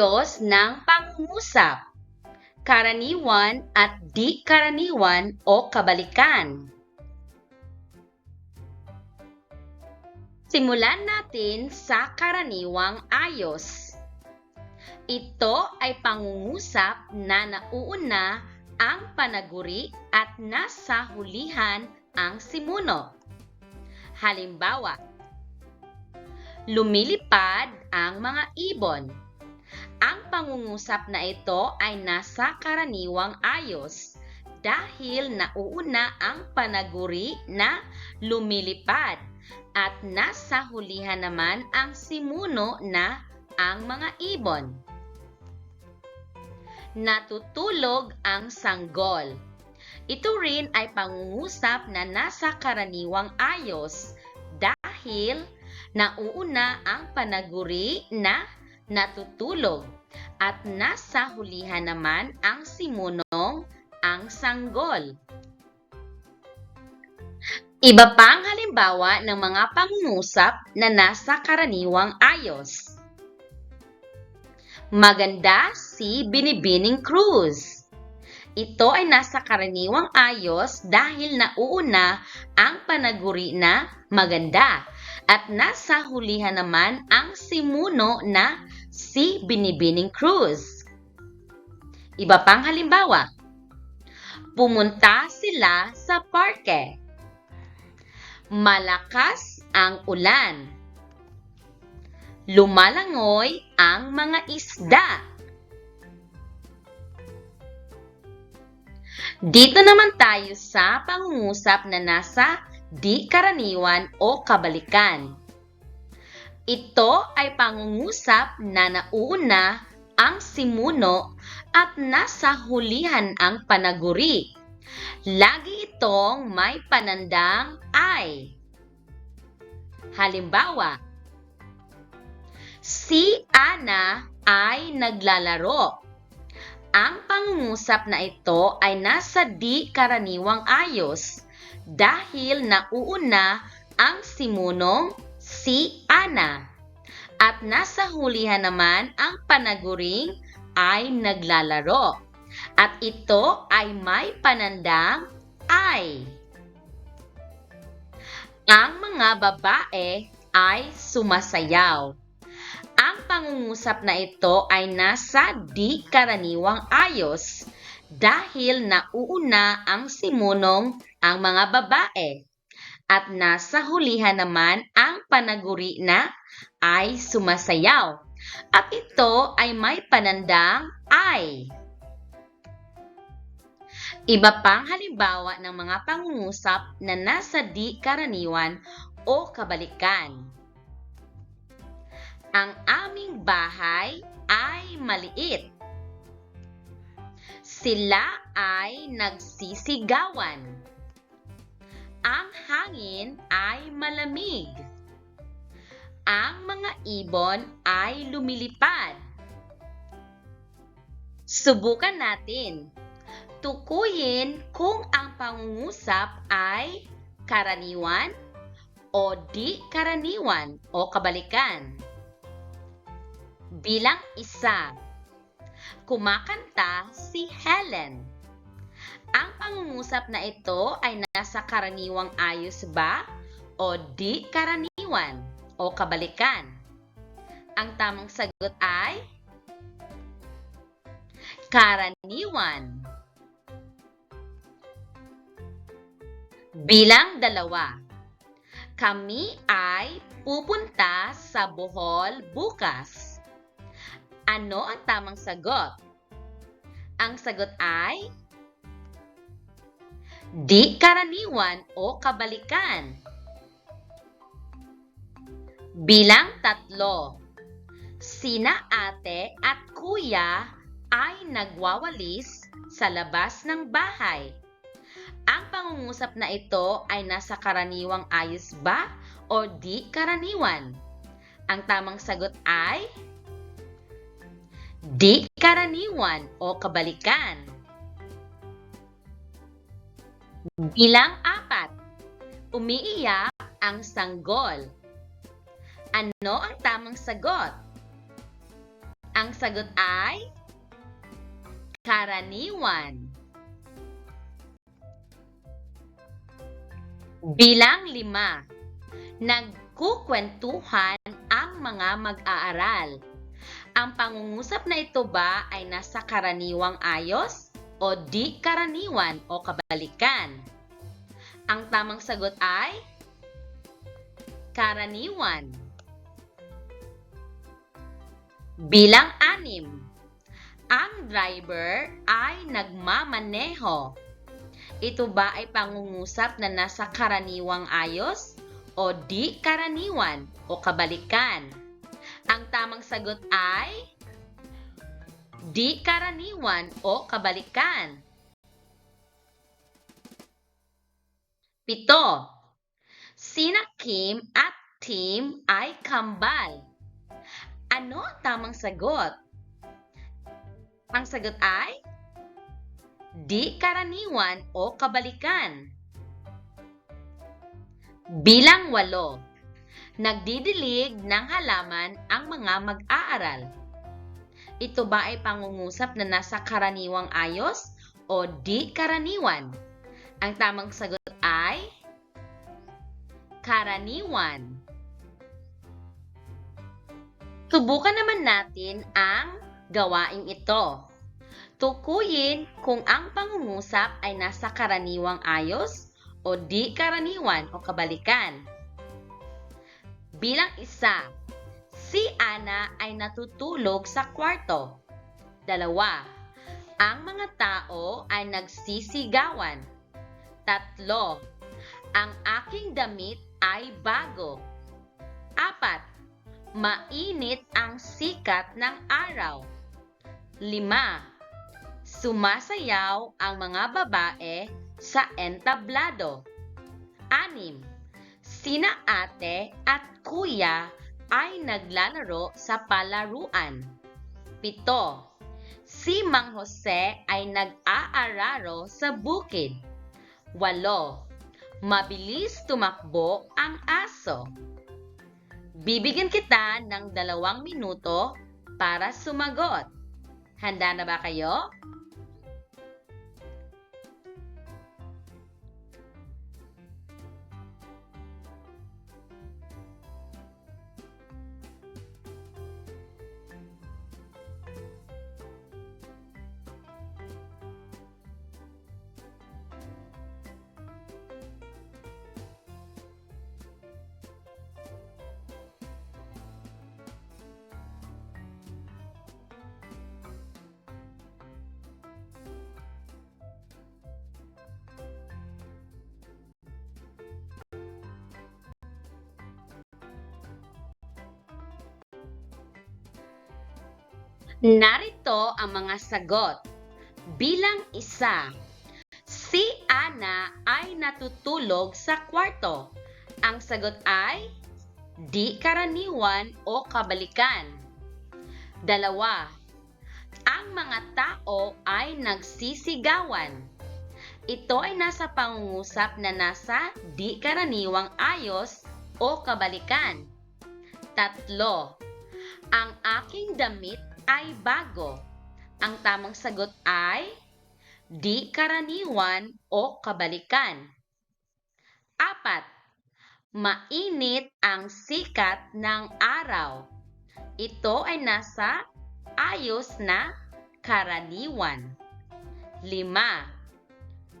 Ayos ng pangungusap. Karaniwan at di karaniwan o kabalikan. Simulan natin sa karaniwang ayos. Ito ay pangungusap na nauuna ang panaguri at nasa hulihan ang simuno. Halimbawa, lumilipad ang mga ibon. Ang pangungusap na ito ay nasa karaniwang ayos dahil nauuna ang panaguri na lumilipad at nasa hulihan naman ang simuno na ang mga ibon. Natutulog ang sanggol. Ito rin ay pangungusap na nasa karaniwang ayos dahil nauuna ang panaguri na natutulog at nasa hulihan naman ang simunong ang sanggol. Iba pang halimbawa ng mga pangungusap na nasa karaniwang ayos. Maganda si Binibining Cruz. Ito ay nasa karaniwang ayos dahil nauuna ang panaguri na maganda at nasa hulihan naman ang simuno na si Binibining Cruz. Iba pang halimbawa, pumunta sila sa parke. Malakas ang ulan. Lumalangoy ang mga isda. Dito naman tayo sa pangungusap na nasa di karaniwan o kabalikan. Ito ay pangungusap na nauuna ang simuno at nasa hulihan ang panaguri. Lagi itong may panandang ay. Halimbawa, si Ana ay naglalaro. Ang pangungusap na ito ay nasa di karaniwang ayos dahil nauuna ang simunong si Ana at nasa hulihan naman ang panaguring ay naglalaro at ito ay may panandang ay. Ang mga babae ay sumasayaw. Ang pangungusap na ito ay nasa di karaniwang ayos dahil nauuna ang simunong ang mga babae at nasa hulihan naman ang panaguri na ay sumasayaw at ito ay may panandang ay. Iba pang halimbawa ng mga pangungusap na nasa di karaniwan o kabalikan. Ang aming bahay ay maliit. Sila ay nagsisigawan. Ang hangin ay malamig. Ang mga ibon ay lumilipad. Subukan natin. Tukuyin kung ang pangungusap ay karaniwan o di karaniwan o kabalikan. Bilang isa, kumakanta si Helen. Ang pangungusap na ito ay nasa karaniwang ayos ba o di karaniwan o kabalikan? Ang tamang sagot ay karaniwan. Bilang dalawa, kami ay pupunta sa Bohol bukas. Ano ang tamang sagot? Ang sagot ay di karaniwan o kabalikan. Bilang tatlo, sina ate at kuya ay nagwawalis sa labas ng bahay. Ang pangungusap na ito ay nasa karaniwang ayos ba o di karaniwan? Ang tamang sagot ay di karaniwan o kabalikan. Bilang apat, umiiyak ang sanggol. Ano ang tamang sagot? Ang sagot ay karaniwan. Bilang lima, nagkukwentuhan ang mga mag-aaral. Ang pangungusap na ito ba ay nasa karaniwang ayos o di karaniwan o kabalikan? Ang tamang sagot ay karaniwan. Bilang anim, ang driver ay nagmamaneho. Ito ba ay pangungusap na nasa karaniwang ayos o di karaniwan o kabalikan? Ang tamang sagot ay di karaniwan o kabalikan. Pito. Sina Kim at Tim ay kambal. Ano ang tamang sagot? Ang sagot ay di karaniwan o kabalikan. Bilang walo, nagdidilig ng halaman ang mga mag-aaral. Ito ba ay pangungusap na nasa karaniwang ayos o di karaniwan? Ang tamang sagot ay karaniwan. Subukan naman natin ang gawaing ito. Tukuyin kung ang pangungusap ay nasa karaniwang ayos o di karaniwan o kabalikan. Bilang isa, si Ana ay natutulog sa kwarto. Dalawa, ang mga tao ay nagsisigawan. Tatlo, ang aking damit ay bago. Apat, mainit ang sikat ng araw. Lima, sumasayaw ang mga babae sa entablado. Anim, sina ate at kuya ay naglalaro sa palaruan. Pito, si Mang Jose ay nag-aararo sa bukid. Walo, mabilis tumakbo ang aso. Bibigyan kita ng dalawang minuto para sumagot. Handa na ba kayo? Narito ang mga sagot. Bilang isa, si Ana ay natutulog sa kwarto. Ang sagot ay di karaniwan o kabalikan. Dalawa, ang mga tao ay nagsisigawan. Ito ay nasa pangungusap na nasa di karaniwang ayos o kabalikan. Tatlo, ang aking damit ay bago. Ang tamang sagot ay di karaniwan o kabalikan. Apat, mainit ang sikat ng araw. Ito ay nasa ayos na karaniwan. Lima,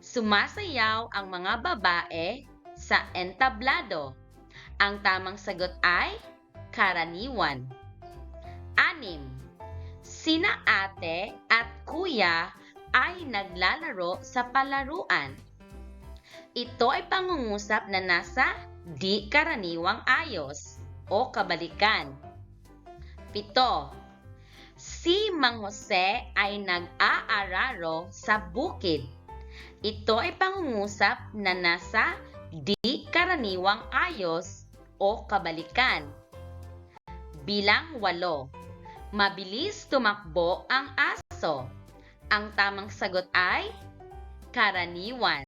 sumasayaw ang mga babae sa entablado. Ang tamang sagot ay karaniwan. Anim, sina ate at kuya ay naglalaro sa palaruan. Ito ay pangungusap na nasa di karaniwang ayos o kabalikan. Pito, si Mang Jose ay nag-aararo sa bukid. Ito ay pangungusap na nasa di karaniwang ayos o kabalikan. Bilang walo, mabilis tumakbo ang aso. Ang tamang sagot ay karaniwan.